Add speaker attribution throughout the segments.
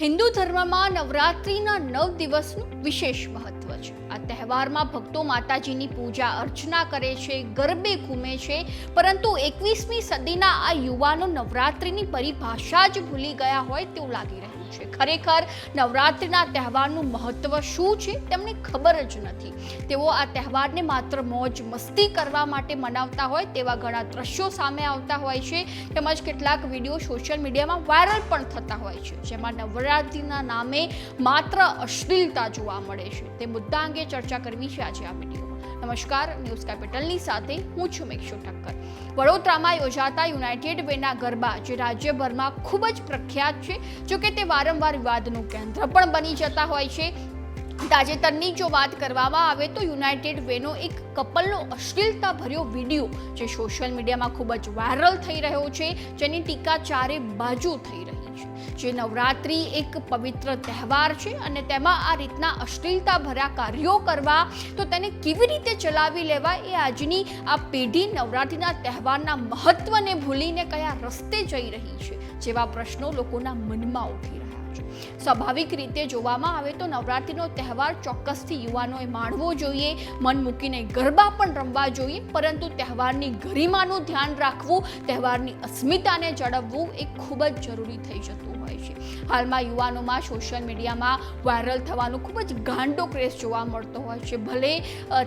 Speaker 1: હિન્દુ ધર્મમાં નવરાત્રિના નવ દિવસનું વિશેષ મહત્વ છે. આ તહેવારમાં ભક્તો માતાજીની પૂજા અર્ચના કરે છે, ગરબે ઘૂમે છે. પરંતુ એકવીસમી સદીના આ યુવાનો નવરાત્રિની પરિભાષા જ ભૂલી ગયા હોય તેવું લાગી રહ્યું છે. ખરેખર નવરાત્રિના તહેવારનું મહત્વ શું છે તેમને ખબર જ નથી. તેઓ આ તહેવારને માત્ર મોજ મસ્તી કરવા માટે મનાવતા હોય તેવા ઘણા દ્રશ્યો સામે આવતા હોય છે. તેમજ કેટલાક વીડિયો સોશિયલ મીડિયામાં વાયરલ પણ થતા હોય છે. જેમાં નવરાત્રિના નામે માત્ર અશ્લીલતા જોવા મળે છે. તે મુદ્દા અંગે ચર્ચા કરવી છે આજે આ વિડીયોમાં નમસ્કાર, ન્યૂઝ કેપિટલની સાથે હું છું મેક્ષુ ઠક્કર. વડોદરામાં યોજાતા યુનાઇટેડ વેના ગરબા, જે રાજ્યભરમાં ખૂબ જ પ્રખ્યાત છે જોકે તે વારંવાર વિવાદનું કેન્દ્ર પણ બની જતા હોય છે. તાજેતરની જો વાત કરવામાં આવે તો યુનાઇટેડ વેનો એક કપલનો અશ્લીલતા ભર્યો વીડિયો, જે સોશિયલ મીડિયામાં ખૂબ જ વાયરલ થઈ રહ્યો છે, જેની ટીકા ચારે બાજુ થઈ રહી છે. જે નવરાત્રિ એક પવિત્ર તહેવાર છે અને તેમાં આ રીતના અશ્લીલતા ભર્યા કાર્યો કરવા, તો તેને કેવી રીતે ચલાવી લેવા એ આજની આ પેઢી નવરાત્રિના તહેવારના મહત્વને ભૂલીને કયા રસ્તે જઈ રહી છે જેવા પ્રશ્નો લોકોના મનમાં ઉઠી રહ્યા સ્વાભાવિક રીતે જોવામાં આવે તો નવરાત્રિનો તહેવાર ચોક્કસથી યુવાનોએ માણવો જોઈએ, મન મૂકીને ગરબા પણ રમવા જોઈએ, પરંતુ તહેવારની ગરિમાનું ધ્યાન રાખવું, તહેવારની અસ્મિતાને જળવવું એ ખૂબ જ જરૂરી થઈ જતું હોય છે. હાલમાં યુવાનોમાં સોશિયલ મીડિયામાં વાયરલ થવાનું ખૂબ જ ગાંડો ક્રેઝ જોવા મળતો હોય છે. ભલે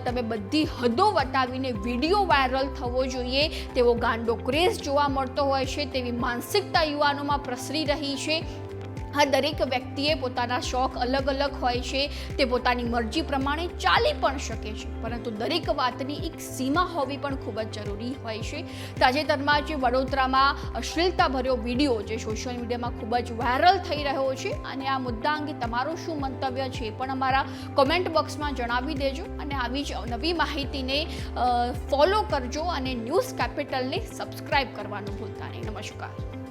Speaker 1: તમે બધી હદો વટાવીને વીડિયો વાયરલ થવો જોઈએ, તેવો ગાંડો ક્રેઝ જોવા મળતો હોય છે, તેવી માનસિકતા યુવાનોમાં પ્રસરી રહી છે. આ દરેક વ્યક્તિએ પોતાના શોખ અલગ અલગ હોય છે, તે પોતાની મરજી પ્રમાણે ચાલી પણ શકે છે. પરંતુ દરેક વાતની એક સીમા હોવી પણ ખૂબ જ જરૂરી હોય છે. તાજેતરમાં જે વડોદરામાં અશ્લીલતા ભર્યો વીડિયો જે સોશિયલ મીડિયામાં ખૂબ જ વાયરલ થઈ રહ્યો છે. અને આ મુદ્દા અંગે તમારું શું મંતવ્ય છે પણ અમારા કોમેન્ટ બોક્સમાં જણાવી દેજો. અને આવી જ નવી માહિતીને ફોલો કરજો અને ન્યૂઝ કેપિટલને સબસ્ક્રાઈબ કરવાનું ભૂલતા નહીં. નમસ્કાર.